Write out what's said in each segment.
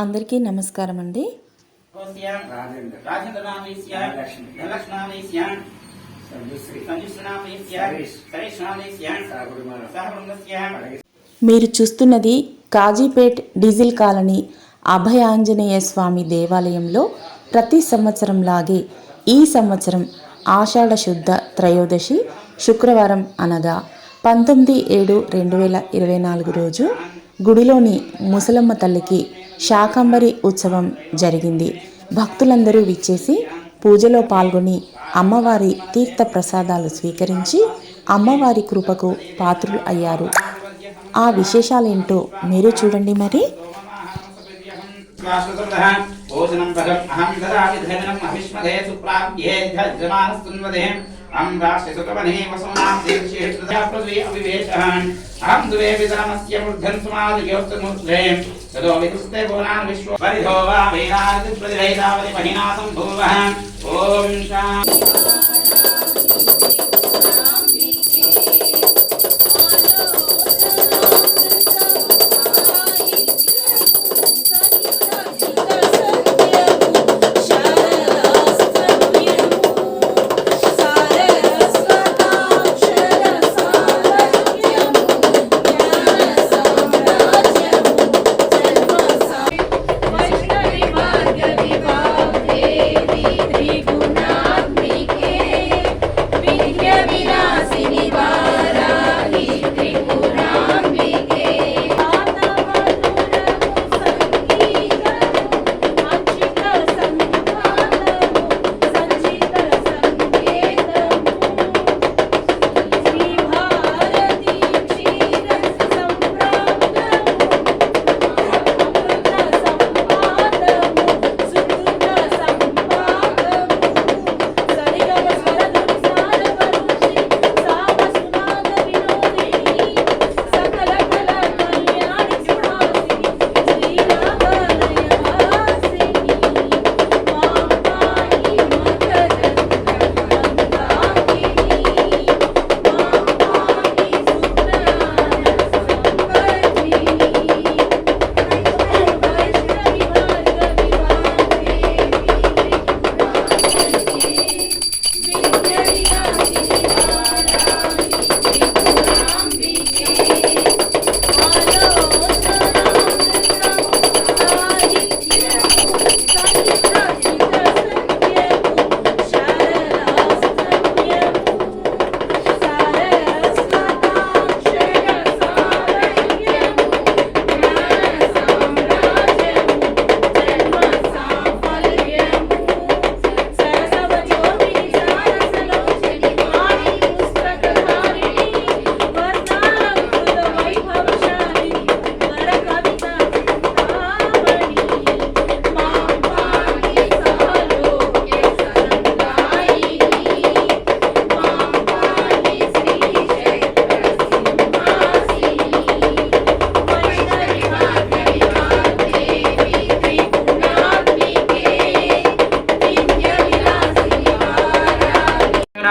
అందరికీ నమస్కారం అండి మీరు చూస్తున్నది కాజీపేట్ డీజిల్ కాలనీ అభయ ఆంజనేయ స్వామి దేవాలయంలో ప్రతి సంవత్సరం లాగే ఈ సంవత్సరం ఆషాఢ శుద్ధ త్రయోదశి శుక్రవారం అనగా పంతొమ్మిది ఏడు రెండు వేల ఇరవై నాలుగు రోజు గుడిలోని ముసలమ్మ తల్లికి శాకంబరి ఉత్సవం జరిగింది. భక్తులందరూ విచ్చేసి పూజలో పాల్గొని అమ్మవారి తీర్థ ప్రసాదాలు స్వీకరించి అమ్మవారి కృపకు పాత్రులు అయ్యారు. ఆ విశేషాలేంటో మీరు చూడండి మరి. శ్వాసృతः భోజనం భగం అహం దదామి ధైర్యం అవిష్మదే సుప్రాప్యే ధజ్జమానస్తున్వదే అహం రాష్ట్రసుతవనే వసూనాం దీర్ఘేషుదయా పృథ్వీ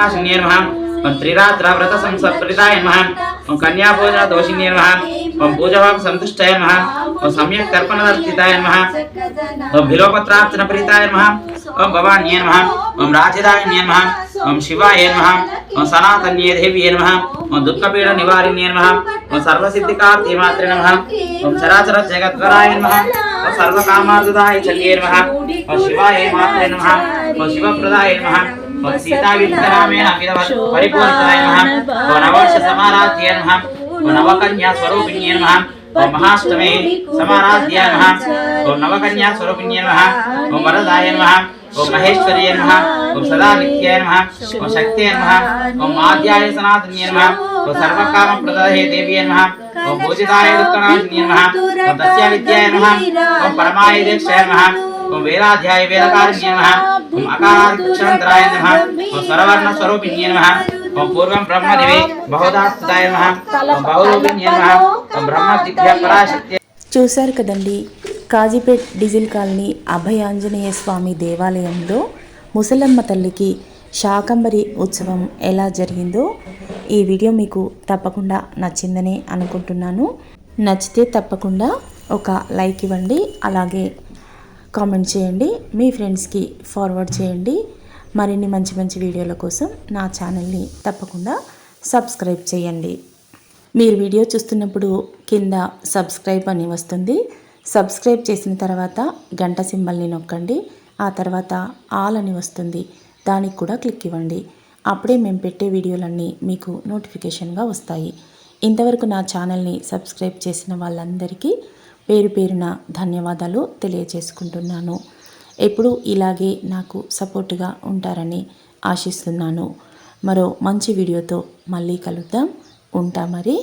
వినాశిన్యే నమః ఓం త్రిరాత్ర వ్రత సంసత్ప్రదాయ నమః ఓం కన్యాభోజన దోషిన్యే నమః ఓం పూజవాం సంతుష్టాయ నమః ఓం సమ్యక్ తర్పణదర్శితాయ నమః ఓం బిలోపత్రార్చన ప్రీతాయ నమః ఓం భవాన్యే నమః ఓం రాజిదాయన్యే నమః ఓం శివాయ నమః ఓం సనాతన్యే దేవ్యే నమః ఓం దుఃఖపీడ నివారిణ్యే నమః ఓం సర్వసిద్ధికార్తే మాత్రే నమః ఓం చరాచర జగద్వరాయ నమః ఓం సర్వకామార్థదాయ చల్యే నమః ఓం శివాయ మాత్రే నమః ఓం శివప్రదాయ నమః ఓం సీతా విద్యనామేన పరిపూర్ణాయ నమః ఓం నవర్ష సమారాధ్య నమః ఓం నవకన్యా స్వరూపిణ్యే నమః ఓం మహాష్టమే సమారాధ్య నమః ఓం నవకన్యా స్వరూపిణ్యే నమః ఓం వరదాయ నమః ఓం మహేశ్వర్యే నమః ఓం సదా నిత్యాయ నమః ఓం శక్త్యే నమః ఓం ఆద్యాయ సనాతన్యే నమః ఓం సర్వకామ ప్రదాయ దేవ్యే నమః ఓం వేదాధ్యాయ వేదకారిణ్యే నమః ఓం అకారాక్షరాయ నమః ఓం స్వరవర్ణ స్వరూపిణ్యే నమః ఓం పూర్వం బ్రహ్మదేవి బహుదాస్తాయ నమః ఓం బహురూపిణ్యే నమః ఓం బ్రహ్మ దివ్య పరాశక్తి చూశారు కదండి కాజీపేట్ డిజిల్ కాలనీ అభయాంజనేయ స్వామి దేవాలయంలో ముసలమ్మ తల్లికి శాకంబరి ఉత్సవం ఎలా జరిగిందో ఈ వీడియో మీకు తప్పకుండా నచ్చిందని అనుకుంటున్నాను. నచ్చితే తప్పకుండా ఒక లైక్ ఇవ్వండి అలాగే కామెంట్ చేయండి. మీ ఫ్రెండ్స్కి ఫార్వర్డ్ చేయండి. మరిన్ని మంచి మంచి వీడియోల కోసం నా ఛానల్ని తప్పకుండా సబ్స్క్రైబ్ చేయండి. మీరు వీడియో చూస్తున్నప్పుడు కింద సబ్స్క్రైబ్ అని వస్తుంది. సబ్స్క్రైబ్ చేసిన తర్వాత గంట సింబల్ని నొక్కండి. ఆ తర్వాత ఆల్ అని వస్తుంది. దానికి కూడా క్లిక్ ఇవ్వండి. అప్పుడే మేము పెట్టే వీడియోలన్నీ మీకు నోటిఫికేషన్గా వస్తాయి. ఇంతవరకు నా ఛానల్ని సబ్స్క్రైబ్ చేసిన వాళ్ళందరికీ పేరు పేరున ధన్యవాదాలు తెలియజేసుకుంటున్నాను. ఎప్పుడు ఇలాగే నాకు సపోర్టుగా ఉంటారని ఆశిస్తున్నాను. మరో మంచి వీడియోతో మళ్ళీ కలుద్దాం. ఉంటా మరి.